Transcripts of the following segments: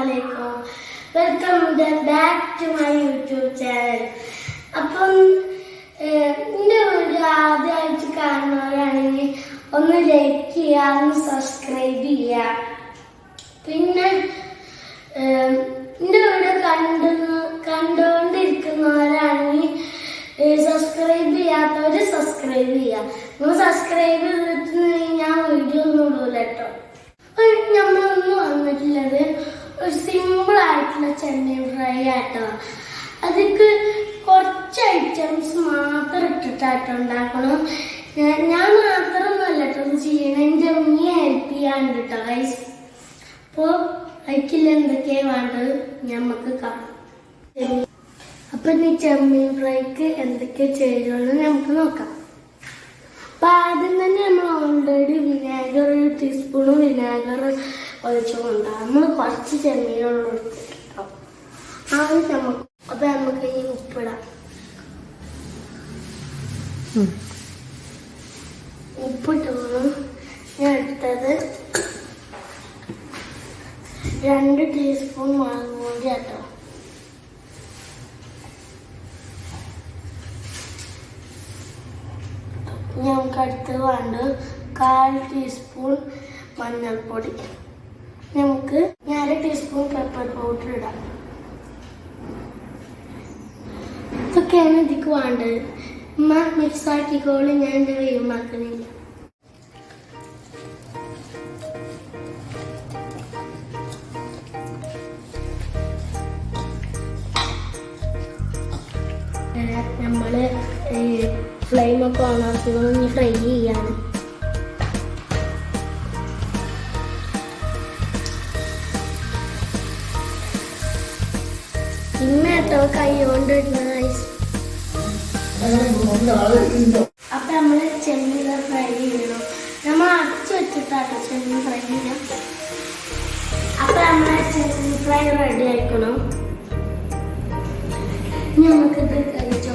അസ്സലാമലൈക്കും welcome back to my YouTube channel അപ്പം എന്റെ വീഡിയോ ആദ്യമായിട്ട് കാണുന്നവരാണെങ്കിൽ ഒന്ന് ലൈക്ക് ചെയ്യുക ഒന്ന് സബ്സ്ക്രൈബ് ചെയ്യുക. പിന്നെ എന്റെ വീഡിയോ കണ്ടു കണ്ടുകൊണ്ടിരിക്കുന്നവരാണെങ്കിൽ സബ്സ്ക്രൈബ് ചെയ്യാത്തവർ സബ്സ്ക്രൈബ് ചെയ്യുക. നിങ്ങൾ സബ്സ്ക്രൈബ് ചെയ്തിട്ടുണ്ടെങ്കിൽ ഞാൻ വീഡിയോ ഒന്നും ഇടൂല കേട്ടോ നമ്മളൊന്നും വന്നിട്ടുള്ളത് ഒരു സിമ്പിൾ ആയിട്ടുള്ള ഫ്രൈ ആട്ടോ. അതിക്ക് കുറച്ച് ഐറ്റംസ് മാത്രം ഇട്ടിട്ടാട്ടോ ഉണ്ടാക്കണം. ഞാൻ- മാത്രം കേട്ടോ ചെയ്യണം. എന്റെ ഉമ്മിയെ ഹെൽപ്പ് ചെയ്യാണ്ട് കേട്ടോ ഗൈസ് അപ്പോൾ അതിക്കില്ല എന്തൊക്കെയാണ് വേണ്ടത്? നമുക്ക് കാണാം അപ്പൊ നീ ചെമ്മീൻ ഫ്രൈക്ക് എന്തൊക്കെ ചേരുവെന്ന് നമുക്ക് നോക്കാം. അപ്പൊ ആദ്യം തന്നെ നമ്മൾ ഓൾറെഡി വിനാഗർ ഒരു ടീസ്പൂണ് വിനാഗർ ഒഴിച്ചുകൊണ്ട് നമ്മൾ കുറച്ച് ചെമ്മീനുള്ള എടുത്തിട്ടോ ആദ്യം നമുക്ക് അപ്പൊ നമുക്ക് ഈ ഉപ്പിടാം ഉപ്പിട്ടു ഞാൻ എടുത്തത് രണ്ട് ടീസ്പൂൺ മുളക് പൊടി കേട്ടോ ഞങ്ങൾക്ക് അടുത്ത് വേണ്ടത് കാൽ ടീസ്പൂൺ മഞ്ഞൾപ്പൊടി. നമുക്ക് അര ടീസ്പൂൺ പെപ്പർ പൗഡർ ഇടാം. ഇതൊക്കെയാണ് ഇതിക്ക് വേണ്ടത് ഉമ്മ മിക്സ് ആക്കിക്കോളി ഞാൻ എന്റെ വെയ്യുമാക്കണില്ല നമ്മൾ ഫ്ലെയിം ഒക്കെ ഓണാക്കിക്കണം ഇനി ഫ്രൈ ചെയ്യാണ്. ഇന്നേട്ടോ കൈ കൊണ്ട് ഇടുന്നത് ഐസ്. അപ്പൊ നമ്മൾ ചെമ്മീൻ ഫ്രൈ ചെയ്യണം. നമ്മൾ അടച്ചു വെച്ചിട്ടാണ് ചെമ്മീൻ ഫ്രൈ ചെയ്യണം അപ്പൊ നമ്മൾ ചെമ്മീൻ ഫ്രൈ റെഡി ആയിക്കണം ഇനി നമുക്കിത് കഴിച്ചു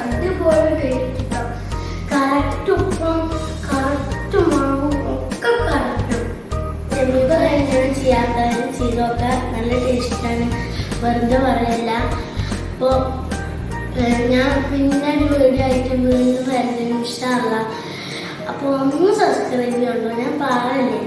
അടിപൊളി ടേസ്റ്റ് കറക്റ്റ് ഉപ്പും വെറുതെ പറയല്ല. അപ്പോൾ ഞാൻ പിന്നെ ഒരു വീഡിയോ ആയിട്ട് വീണ്ടും വരുന്നതിന് ഇഷ്ടമല്ല അപ്പോൾ ഒന്ന് സബ്സ്ക്രൈബ് ചെയ്യണ്ടോ ഞാൻ പറയല്ലേ?